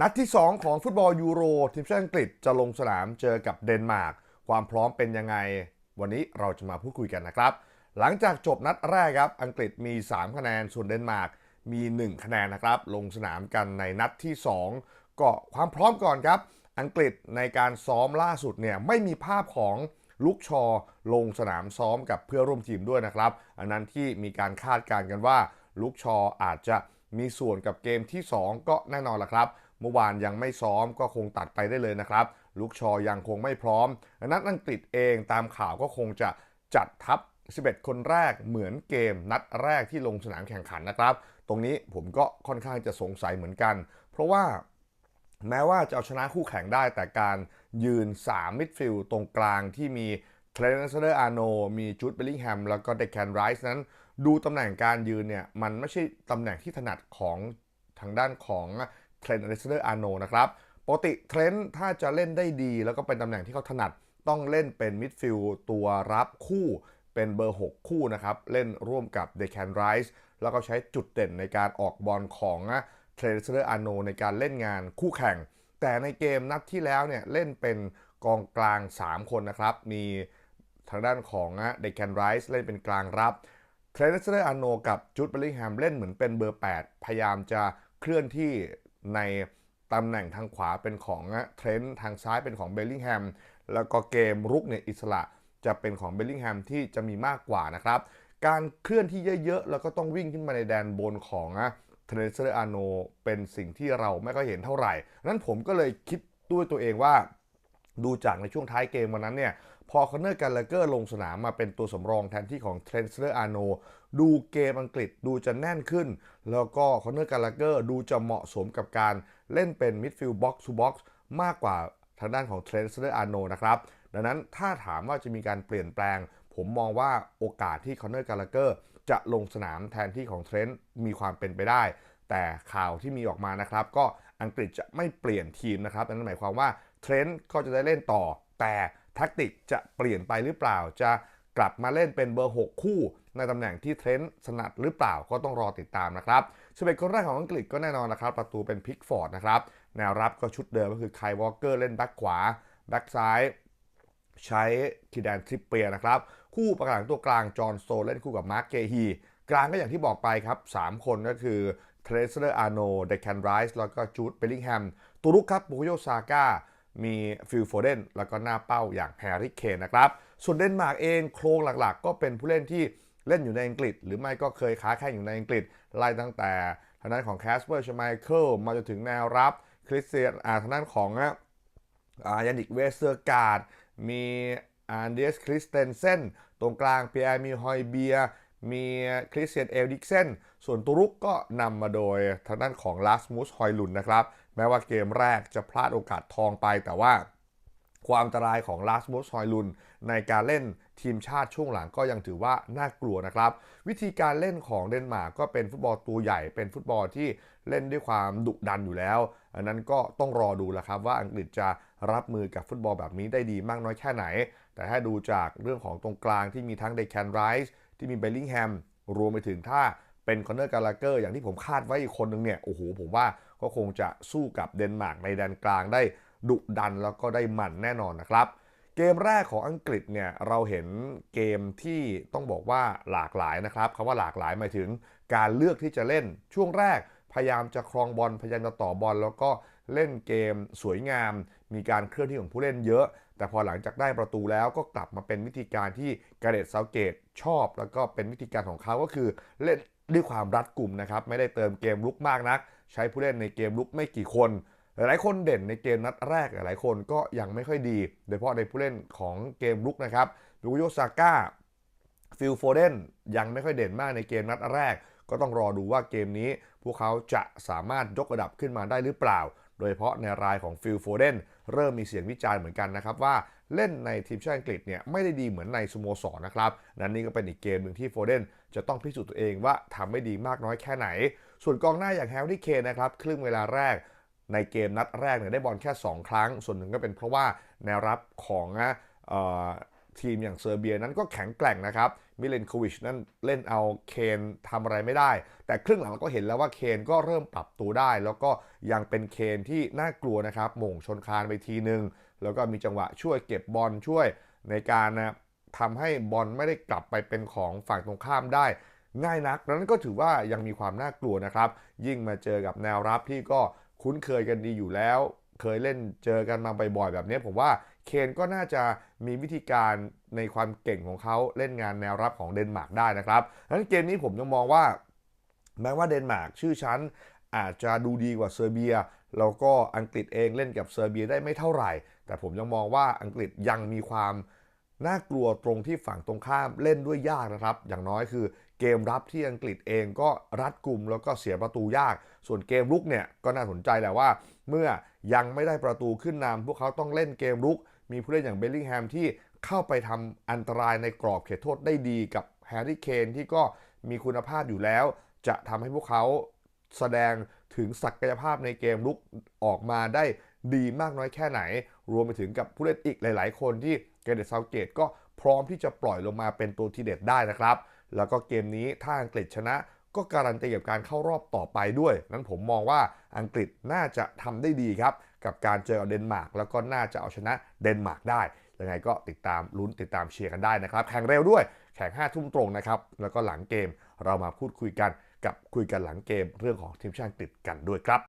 นัดที่ 2 ของฟุตบอลยูโรทีมชาติอังกฤษจะลงสนามเจอกับเดนมาร์กความพร้อมเป็นยังไง วันนี้เราจะมาพูดคุยกันนะครับ หลังจากจบนัดแรกครับอังกฤษมี 3 คะแนนส่วนเดนมาร์กมี 1 คะแนนนะครับ ลงสนามกันในนัดที่ 2 ก็ความพร้อมก่อนครับ อังกฤษในการซ้อมล่าสุดเนี่ยไม่มีภาพของลุกชอลงสนามซ้อมกับเพื่อร่วมทีมด้วยนะครับ อันนั้นที่มีการคาดการณ์กันว่าลุกชออาจจะมีส่วนกับเกมที่ 2 ก็แน่นอนละครับ เมื่อวานยังไม่ซ้อมก็คงตัดไปได้เลยนะครับลุกชอยังคงไม่พร้อม นั้นอังกฤษเองตามข่าวก็คงจะจัดทัพ 11 คนแรกเหมือนเกมนัดแรกที่ลงสนามแข่งขันนะครับ ตรงนี้ผมก็ค่อนข้างจะสงสัยเหมือนกัน เพราะว่าแม้ว่าจะเอาชนะคู่แข่งได้แต่การยืน 3 มิดฟิลด์ตรงกลางที่มีเทรนเซอร์อาโนมีจูดเบลลิงแฮมแล้วก็เดคแคนไรส์นั้น ดูตำแหน่งการยืนเนี่ย มันไม่ใช่ตำแหน่งที่ถนัดของทางด้านของ เทรนเซอร์อาร์โนนะครับปกติเทรนด์ถ้าจะเล่นได้ดี แล้วก็เป็นตำแหน่งที่เขาถนัดต้องเล่นเป็นมิดฟิลด์ตัวรับคู่เป็นเบอร์ 6 คู่นะครับ เล่นร่วมกับเดคแคนไรส์แล้วก็ใช้จุดเด่นในการออกบอลของเทรนเซอร์อาโนในการเล่นงานคู่แข่ง แต่ในเกมนัดที่แล้วเนี่ยเล่นเป็นกองกลาง 3 คนนะครับ มีทางด้านของเดคแคนไรส์เล่นเป็นกลางรับเทรนเซอร์อาโนกับจูดเบลลิงแฮมเล่นเหมือนเป็นเบอร์ 8 พยายามจะเคลื่อนที่ ในตำแหน่งทางขวาเป็นของเทรนด์ทางซ้ายเป็นของเบลลิงแฮมแล้วก็เกมรุกเนี่ยอิสระจะเป็นของเบลลิงแฮมที่จะมีมากกว่านะครับ การเคลื่อนที่เยอะๆ แล้วก็ต้องวิ่งขึ้นมาในแดนบนของเทรนเซอร์อาโนเป็นสิ่งที่เราไม่ค่อยเห็นเท่าไหร่ นั้นผมก็เลยคิดด้วยตัวเองว่า ดูจากในช่วงท้ายเกมวันนั้นเนี่ย พอคอนเนอร์กันเลเกอร์ลงสนามมาเป็นตัวสำรองแทนที่ของเทรนเซอร์อาโนดูเกมอังกฤษดูจะแน่นขึ้น แล้วก็คอนเนอร์กันเลเกอร์ดูจะเหมาะสมกับการเล่นเป็นมิดฟิลด์บ็อกซ์ทูบ็อกซ์มากกว่าทางด้านของเทรนเซอร์อาโนนะครับ ดังนั้นถ้าถามว่าจะมีการเปลี่ยนแปลง ผมมองว่าโอกาสที่คอนเนอร์กันเลเกอร์จะลงสนามแทนที่ของเทรนต์มีความเป็นไปได้ แต่ข่าวที่มีออกมานะครับ ก็อังกฤษจะไม่เปลี่ยนทีมนะครับนั่นหมายความว่า เทรนต์ก็จะได้เล่นต่อ แต่แท็กติกจะเปลี่ยนไปหรือเปล่า จะกลับมาเล่นเป็นเบอร์ 6 คู่ ในตำแหน่งที่เทรนต์ถนัดหรือเปล่าก็ต้องรอติดตามนะครับสเปกคนแรกของอังกฤษก็แน่นอนนะครับ ประตูเป็นพิกฟอร์ดนะครับ แนวรับก็ชุดเดิมก็คือไคลวอลเกอร์เล่นแบ็กขวาแบ็กซ้ายใช้ทีแดนทริปเปียนะครับ คู่ประกหลังตัวกลางจอห์นโซเล่นคู่กับมาร์กเกฮีกลางก็อย่างที่บอกไปครับ 3 คนก็คือเทรเซอร์อาโนเดคแคนไรส์แล้วก็จูดเบลลิงแฮมตัวรุกครับบุโยซาก้า มีฟิลโฟเดนแล้วก็หน้าเป้าอย่างแฮร์รี่เคนนะครับ ส่วนเดนมาร์กเองโครงหลักๆ ก็เป็นผู้เล่นที่เล่นอยู่ในอังกฤษ หรือไม่ก็เคยค้าแข่งอยู่ในอังกฤษไล่ตั้งแต่ทางด้านของแคสเปอร์ชไมเคิลมาจนถึงแนวรับคริสเตียนอ่าทางด้านของอ่ายานิกเวสเซอร์การ์ดมีอันเดสคริสเตนเซนตรงกลางเปียมีฮอยเบีย มีคริสเตียนเอลดิกเซนส่วนตุรุกก็นำมาโดยทางด้านของลาสมูสฮอยลุนนะครับ แม้ว่าเกมแรกจะพลาดโอกาสทองไปแต่ว่าความอันตรายของลาสมูสฮอยลุนในการเล่นทีมชาติช่วงหลังก็ยังถือว่าน่ากลัวนะครับ วิธีการเล่นของเดนมาร์กก็เป็นฟุตบอลตัวใหญ่เป็นฟุตบอลที่เล่นด้วยความดุดันอยู่แล้ว อันนั้นก็ต้องรอดูแหละครับว่าอังกฤษจะรับมือกับฟุตบอลแบบนี้ได้ดีมากน้อยแค่ไหน แต่ถ้าดูจากเรื่องของตรงกลางที่มีทั้งเดคแคนไรส์ ที่มีเบลลิงแฮมรวมไปถึงถ้าเป็นคอนเนอร์กาลาเกอร์อย่างที่ผมคาดไว้อีกคนนึงเนี่ยโอ้โหผมว่าก็คงจะสู้กับเดนมาร์กในแดนกลางได้ดุดันแล้วก็ได้มันแน่นอนนะครับ เกมแรกของอังกฤษเนี่ยเราเห็นเกมที่ต้องบอกว่าหลากหลายนะครับคำว่าหลากหลายหมายถึงการเลือกที่จะเล่นช่วงแรกพยายามจะครองบอลพยายามจะต่อบอลแล้วก็เล่นเกมสวยงาม มีการเคลื่อนที่ของผู้เล่นเยอะ แต่พอหลังจากได้ประตูแล้วก็กลับมาเป็นวิธีการที่กาเดตเซาเกตชอบ แล้วก็เป็นวิธีการของเขาก็คือเล่นด้วยความรัดกลุ่มนะครับไม่ได้เติมเกมลุกมากนัก ใช้ผู้เล่นในเกมลุกไม่กี่คน หลายคนเด่นในเกมนัดแรกหลายคนก็ยังไม่ค่อยดี โดยเฉพาะในผู้เล่นของเกมลุกนะครับดูโยซาก้าฟิลโฟเดนยังไม่ค่อยเด่นมากในเกมนัดแรก ก็ต้องรอดูว่าเกมนี้พวกเขาจะสามารถยกระดับขึ้นมาได้หรือเปล่า โดยเฉพาะในรายของฟิลโฟเดนเริ่มมีเสียงวิจารณ์เหมือนกันนะครับว่าเล่นในทีมชาติอังกฤษเนี่ยไม่ได้ดีเหมือนในสโมสรนะครับ นั่นนี่ก็เป็นอีกเกมหนึ่งที่โฟเดนจะต้องพิสูจน์ตัวเองว่าทำไม่ดีมากน้อยแค่ไหน ส่วนกองหน้าอย่างแฮร์รี่เคนนะครับครึ่งเวลาแรกในเกมนัดแรกเนี่ยได้บอลแค่ 2 ครั้ง ส่วนหนึ่งก็เป็นเพราะว่าแนวรับของ ทีมอย่างเซอร์เบียนั้นก็แข็งแกร่งนะครับ มิเลนโควิชนั่นเล่นเอาเคนทำอะไรไม่ได้ แต่ครึ่งหลังเราก็เห็นแล้วว่าเคนก็เริ่มปรับตัวได้ แล้วก็ยังเป็นเคนที่น่ากลัวนะครับหม่งชนคานไปทีหนึ่งแล้วก็มีจังหวะช่วยเก็บบอลช่วยในการนะทำให้บอลไม่ได้กลับไปเป็นของฝั่งตรงข้ามได้ง่ายนักดังนั้นก็ถือว่ายังมีความน่ากลัวนะครับ ยิ่งมาเจอกับแนวรับที่ก็คุ้นเคยกันดีอยู่แล้ว เคยเล่นเจอกันมาบ่อยๆแบบนี้ผมว่า เคนก็น่าจะมีวิธีการในความเก่งของเขาเล่นงานแนวรับของเดนมาร์กได้นะครับดังนั้นเกมนี้ผมยังมองว่า แม้ว่าเดนมาร์กชื่อชั้นอาจจะดูดีกว่าเซอร์เบีย แล้วก็อังกฤษเองเล่นกับเซอร์เบียได้ไม่เท่าไหร่ แต่ผมยังมองว่าอังกฤษยังมีความน่ากลัวตรงที่ฝั่งตรงข้ามเล่นด้วยยากนะครับ อย่างน้อยคือเกมรับที่อังกฤษเองก็รัดกลุ่มแล้วก็เสียประตูยาก ส่วนเกมรุกเนี่ยก็น่าสนใจแหละว่า เมื่อยังไม่ได้ประตูขึ้นนำพวกเขาต้องเล่นเกมรุก มีผู้เล่นอย่างเบลลิงแฮมที่เข้าไปทำอันตรายในกรอบเขตโทษได้ดีกับแฮร์รี่เคนที่ก็มีคุณภาพอยู่แล้ว จะทำให้พวกเขาแสดงถึงศักยภาพในเกมลุกออกมาได้ดีมากน้อยแค่ไหน รวมไปถึงกับผู้เล่นอีกหลาย ๆ คนที่เกเรตเซาเกตก็พร้อมที่จะปล่อยลงมาเป็นตัวทีเด็ดได้นะครับ แล้วก็เกมนี้ถ้าอังกฤษชนะก็การันตีกับการเข้ารอบต่อไปด้วย นั้นผมมองว่าอังกฤษน่าจะทำได้ดีครับ กับการเจอกับเดนมาร์กแล้วก็น่าจะเอาชนะเดนมาร์กได้ยังไงก็ติดตามลุ้นติดตามเชียร์กันได้นะครับแข่งเร็วด้วยแข่ง5ทุ่มตรงนะครับแล้วก็หลังเกมเรามาพูดคุยกันกับคุยกันหลังเกมเรื่องของทีมชาติอังกฤษกันด้วยครับ